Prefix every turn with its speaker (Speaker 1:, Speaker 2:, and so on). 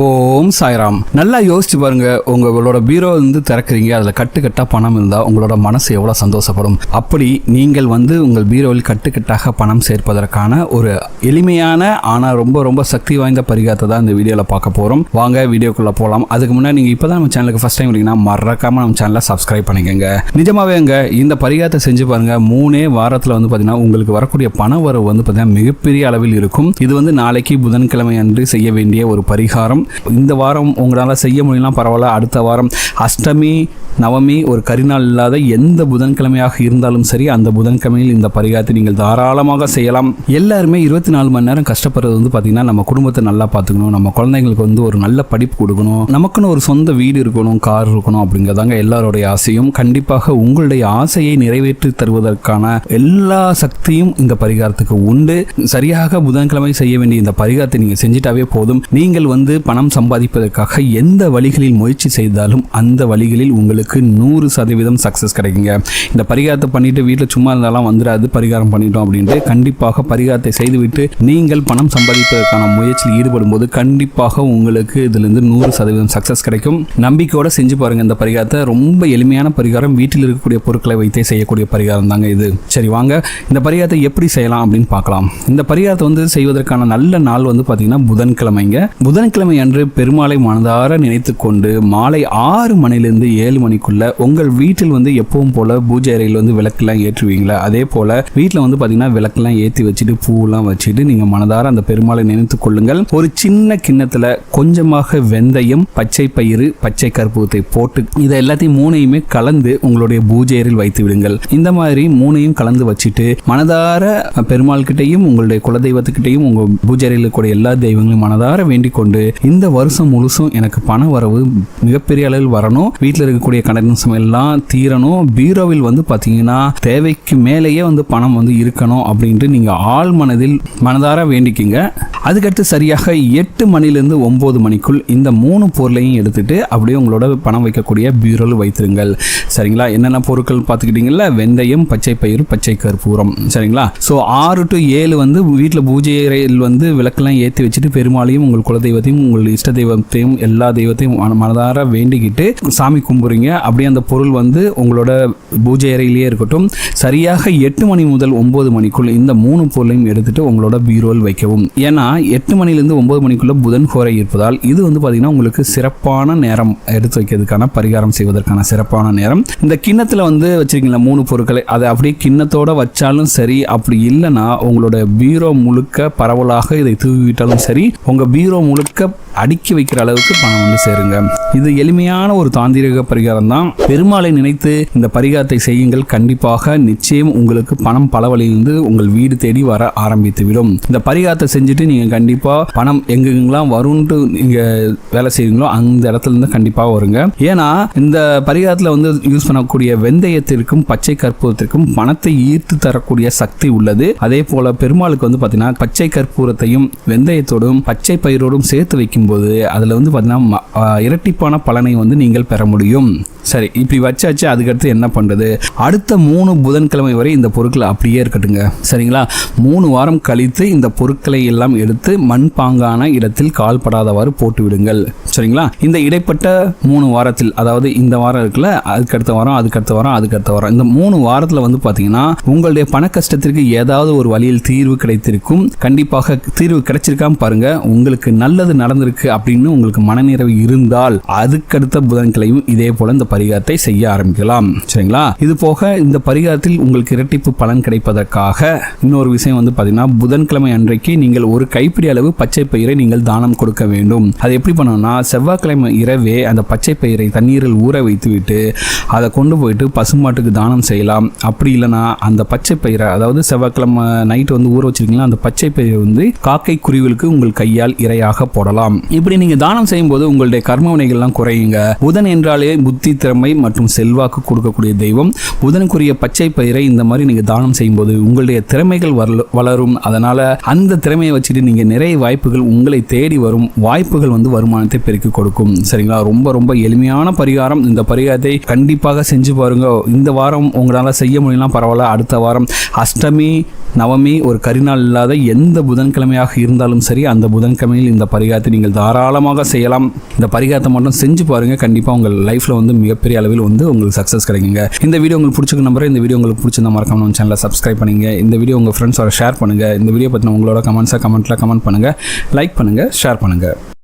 Speaker 1: ஓம் சாய்ராம். நல்லா யோசிச்சு பாருங்க உங்களோட பீரோ வந்து திறக்கிறீங்க அதில் கட்டுக்கட்டாக பணம் இருந்தால் உங்களோட மனசு எவ்வளோ சந்தோஷப்படும். அப்படி நீங்கள் வந்து உங்கள் பீரோவில் கட்டுக்கட்டாக பணம் சேர்ப்பதற்கான ஒரு எளிமையான ஆனால் ரொம்ப ரொம்ப சக்தி வாய்ந்த பரிகாரத்தை தான் இந்த வீடியோவில் பார்க்க போகிறோம் வாங்க வீடியோக்குள்ளே போகலாம் அதுக்கு முன்னாடி இப்போ தான் நம்ம சேனலுக்கு ஃபஸ்ட் டைம் இருக்கீங்கன்னா மறக்காமல் நம்ம சேனலை சப்ஸ்கிரைப் பண்ணிக்கோங்க. நிஜமாவே அங்கே இந்த பரிகாரத்தை செஞ்சு பாருங்க. மூணே வாரத்தில் வந்து பார்த்தீங்கன்னா உங்களுக்கு வரக்கூடிய பண வரவு வந்து பார்த்தீங்கன்னா மிகப்பெரிய அளவில் இருக்கும். இது வந்து நாளைக்கு புதன்கிழமை அன்று செய்ய வேண்டிய ஒரு பரிகாரம். இந்த வாரம் உங்களால் செய்ய முடியலாம் பரவாயில்ல அடுத்த வாரம் அஷ்டமி நவமி ஒரு கரிநாள் இல்லாத எந்த புதன்கிழமையாக இருந்தாலும் சரி அந்த புதன்கிழமையில் இந்த பரிகாரத்தை நீங்கள் தாராளமாக செய்யலாம். எல்லாருமே இருபத்தி நாலு மணி நேரம் கஷ்டப்படுறது வந்து பார்த்தீங்கன்னா நம்ம குடும்பத்தை நல்லா பார்த்துக்கணும் நம்ம குழந்தைங்களுக்கு வந்து ஒரு நல்ல படிப்பு கொடுக்கணும் நமக்குன்னு ஒரு சொந்த வீடு இருக்கணும் கார் இருக்கணும் அப்படிங்கிறதாங்க எல்லாருடைய ஆசையும். கண்டிப்பாக உங்களுடைய ஆசையை நிறைவேற்றி தருவதற்கான எல்லா சக்தியும் இந்த பரிகாரத்துக்கு உண்டு. சரியாக புதன்கிழமை செய்ய வேண்டிய இந்த பரிகாரத்தை நீங்கள் செஞ்சிட்டாவே போதும். நீங்கள் வந்து பணம் சம்பாதிப்பதற்காக எந்த வழிகளில் முயற்சி செய்தாலும் அந்த வழிகளில் உங்களுக்கு நூறு சதவீதம் சக்ஸஸ் கிடைக்குங்க. இந்த பரிகாரத்தை பண்ணிட்டு வீட்டில் சும்மா இருந்தாலும் வந்துடாது பரிகாரம் பண்ணிட்டோம் அப்படின்ட்டு கண்டிப்பாக பரிகாரத்தை செய்துவிட்டு நீங்கள் பணம் சம்பாதிப்பதற்கான முயற்சியில் ஈடுபடும் போது கண்டிப்பாக உங்களுக்கு இதுலேருந்து நூறு சதவீதம் சக்ஸஸ் கிடைக்கும். நம்பிக்கையோட செஞ்சு பாருங்க இந்த பரிகாரத்தை. ரொம்ப எளிமையான பரிகாரம். வீட்டில் இருக்கக்கூடிய பொருட்களை வைத்தே செய்யக்கூடிய பரிகாரம் தாங்க இது. சரி வாங்க. இந்த பரிகாரத்தை எப்படி செய்யலாம் அப்படின்னு பார்க்கலாம். இந்த பரிகாரத்தை வந்து செய்வதற்கான நல்ல நாள் வந்து பார்த்தீங்கன்னா புதன்கிழமைங்க. புதன்கிழமை அன்று பெருமாளை மனதார நினைத்து கொண்டு மாலை ஆறு மணிலிருந்து ஏழு மணிக்குள்ள உங்கள் வீட்டில் வந்து எப்பவும் போல பூஜை அறையில் வந்து விளக்கெல்லாம் ஏற்றுவீங்களா? அதே போல வீட்டில் வந்து பார்த்தீங்கன்னா விளக்கெல்லாம் ஏற்றி வச்சுட்டு பூவெல்லாம் வச்சுட்டு நீங்கள் மனதார அந்த பெருமாளை நினைத்து கொள்ளுங்கள். ஒரு சின்ன கிண்ணத்தில் கொஞ்சமாக வெந்தயம் பச்சை பயிறு பச்சை கற்பூரத்தை போட்டு இதை எல்லாத்தையும் மூணையுமே கலந்து உங்களுடைய பூஜை அறையில் வைத்து விடுங்கள். இந்த மாதிரி மூணையும் கலந்து வச்சுட்டு மனதார பெருமாள் கிட்டையும் உங்களுடைய குலதெய்வத்துக்கிட்டையும் உங்கள் பூஜை அறையில் கூடிய எல்லா தெய்வங்களையும் மனதார வேண்டிக் கொண்டு இந்த வருஷம் முழுசும் எனக்கு பண வரவு மிகப்பெரிய அளவில் வரணும். வீட்டில் இருக்கக்கூடிய கடன் சுமை எல்லாம் தீரணும். பீரோவில் வந்து பார்த்தீங்கன்னா தேவைக்கு மேலேயே வந்து பணம் வந்து இருக்கணும் அப்படின்ட்டு நீங்கள் ஆள் மனதில் மனதார வேண்டிக்கிங்க. அதுக்கடுத்து சரியாக எட்டு மணிலேருந்து ஒம்பது மணிக்குள் இந்த மூணு பொருளையும் எடுத்துட்டு அப்படியே உங்களோட பணம் வைக்கக்கூடிய பீரோவில் வைத்திருங்கள். சரிங்களா? என்னென்ன பொருட்கள் பார்த்துக்கிட்டீங்கல்ல வெந்தயம் பச்சை பயிறு பச்சை கற்பூரம். சரிங்களா? ஸோ ஆறு டு ஏழு வந்து வீட்டில் பூஜை அறையில் வந்து விளக்கெல்லாம் ஏற்றி வச்சுட்டு பெருமாளையும் உங்கள் குலதெய்வத்தையும் உங்கள் இஷ்ட தெய்வத்தையும் எல்லா தெய்வத்தையும் மனதார வேண்டிக்கிட்டு சாமி கும்புறீங்க. அப்படியே அந்த பொருள் வந்து உங்களோட பூஜை அறையிலேயே இருக்கட்டும். சரியாக எட்டு மணி முதல் ஒன்பது மணிக்குள் இந்த மூணு பொருளையும் எடுத்துட்டு உங்களோட பீரோவில் வைக்கவும். ஏன்னா எட்டு மணிலேருந்து ஒன்பது மணிக்குள்ள புதன் கோரை இருப்பதால் இது வந்து பார்த்தீங்கன்னா உங்களுக்கு சிறப்பான நேரம் எடுத்து வைக்கிறதுக்கான பரிகாரம் செய்வதற்கான சிறப்பான நேரம். இந்த கிண்ணத்தில் வந்து வச்சிருக்கீங்களா மூணு பொருட்களை அதை அப்படியே கிண்ணத்தோட வச்சாலும் சரி அப்படி இல்லைன்னா உங்களோட பீரோ முழுக்க பரவலாக இதை தூவிவிட்டாலும் சரி உங்கள் பீரோ முழுக்க அடுக்கி வைக்கிற அளவுக்கு பணம் வந்து சேருங்க. இது எளிமையான ஒரு தாந்திரிக பரிகாரம் தான். பெருமாளை நினைத்து இந்த பரிகாரத்தை செய்யுங்கள். கண்டிப்பாக நிச்சயம் உங்களுக்கு பணம் பல வழியிலிருந்து உங்கள் வீடு தேடி வர ஆரம்பித்து விடும் இந்த பரிகாரத்தை செஞ்சுட்டு நீங்கள் கண்டிப்பாக பணம் எங்கெங்கெல்லாம் வரும்ன்ட்டு நீங்கள் வேலை செய்வீங்களோ அந்த இடத்துல இருந்து கண்டிப்பாக வருங்க. ஏன்னா இந்த பரிகாரத்தில் வந்து யூஸ் பண்ணக்கூடிய வெந்தயத்திற்கும் பச்சை கற்பூரத்திற்கும் பணத்தை ஈர்த்து தரக்கூடிய சக்தி உள்ளது. அதே போல பெருமாளுக்கு வந்து பார்த்தீங்கன்னா பச்சை கற்பூரத்தையும் வெந்தயத்தோடும் பச்சை பயிரோடும் சேர்த்து வைக்கும் வைக்கும்போது அதில் வந்து பார்த்தீங்கன்னா ம- இரட்டிப்பான பலனை வந்து நீங்கள் பெற முடியும். சரி இப்படி வச்சாச்சு அதுக்கடுத்து என்ன பண்ணுறது அடுத்த மூணு புதன்கிழமை வரை இந்த பொருட்கள் அப்படியே இருக்கட்டுங்க சரிங்களா? மூணு வாரம் கழித்து இந்த பொருட்களை எல்லாம் எடுத்து மண்பாங்கான இடத்தில் கால்படாதவாறு போட்டு விடுங்கள். சரிங்களா? இந்த இடைப்பட்ட மூணு வாரத்தில் அதாவது இந்த வாரம் இருக்குல்ல அதுக்கடுத்த வாரம் அதுக்கடுத்த வாரம் அதுக்கடுத்த வாரம் இந்த மூணு வாரத்தில் வந்து பார்த்தீங்கன்னா உங்களுடைய பண கஷ்டத்திற்கு ஏதாவது ஒரு வழியில் தீர்வு கிடைத்திருக்கும். கண்டிப்பாக தீர்வு கிடைச்சிருக்காம பாருங்க. உங்களுக்கு நல்லது நடந்திருக்கு அப்படின்னு உங்களுக்கு மனநிறைவு இருந்தால் அதுக்கடுத்த புதன்கிழமையும் இதே போல இந்த பரிகாரத்தை செய்ய ஆரம்பிக்கலாம். சரிங்களா? இது போக இந்த பரிகாரத்தில் உங்களுக்கு இரட்டிப்பு பலன் கிடைப்பதற்காக இன்னொரு விஷயம் வந்து பார்த்தீங்கன்னா புதன்கிழமை அன்றைக்கு நீங்கள் ஒரு கைப்பிடி அளவு பச்சை பயிரை நீங்கள் தானம் கொடுக்க வேண்டும். அது எப்படி பண்ணணும்னா செவ்வாய்க்கிழமை இரவே அந்த பச்சை பயிரை தண்ணீரில் ஊற வைத்துவிட்டு அதை கொண்டு போயிட்டு பசுமாட்டுக்கு தானம் செய்யலாம். அப்படி இல்லைன்னா அந்த பச்சை பயிரை அதாவது செவ்வாய்க்கிழமை நைட் வந்து ஊற வச்சிருக்கீங்களா அந்த பச்சை பயிரை வந்து காக்கை குருவிகளுக்கு உங்கள் கையால் இரையாக போடலாம். இப்படி நீங்க தானம் செய்யும்போது உங்களுடைய கர்மவினைகள்லாம் குறையுங்க. புதன் என்றாலே புத்தி திறமை மற்றும் செல்வாக்கு கொடுக்கக்கூடிய தெய்வம். புதனுக்குரிய பச்சை பயிரை இந்த மாதிரி நீங்க தானம் செய்யும்போது உங்களுடைய திறமைகள் வளரும். அதனால அந்த திறமையை வச்சுட்டு நீங்க நிறைய வாய்ப்புகள் உங்களை தேடி வரும். வாய்ப்புகள் வந்து வருமானத்தை பெருக்கி கொடுக்கும். சரிங்களா? ரொம்ப ரொம்ப எளிமையான பரிகாரம். இந்த பரிகாரத்தை கண்டிப்பாக செஞ்சு பாருங்க. இந்த வாரம் உங்களால் செய்ய முடியலாம் பரவாயில்ல. அடுத்த வாரம் அஷ்டமி நவமி ஒரு கரிநாள் இல்லாத எந்த புதன்கிழமையாக இருந்தாலும் சரி அந்த புதன்கிழமையில் இந்த பரிகாரத்தை நீங்கள் தாராளமாக செய்யலாம். இந்த பரிகாரத்தை மட்டும் செஞ்சு பாருங்கள் கண்டிப்பாக உங்கள் லைஃப்பில் வந்து மிகப்பெரிய அளவில் வந்து உங்களுக்கு சக்ஸஸ் கிடைக்குங்க. இந்த வீடியோ உங்களுக்கு பிடிச்சிக்க நம்பர் இந்த வீடியோ உங்களுக்கு பிடிச்சிருந்தா மறக்காம நம்ம சேனலை சப்ஸ்கிரைப் பண்ணுங்க. இந்த வீடியோ உங்கள் ஃப்ரெண்ட்ஸோட ஷேர் பண்ணுங்கள் இந்த வீடியோ பற்றின உங்களோட கமெண்ட்ஸை கமெண்ட்டில் கமெண்ட் பண்ணுங்கள் லைக் பண்ணுங்கள் ஷேர் பண்ணுங்கள்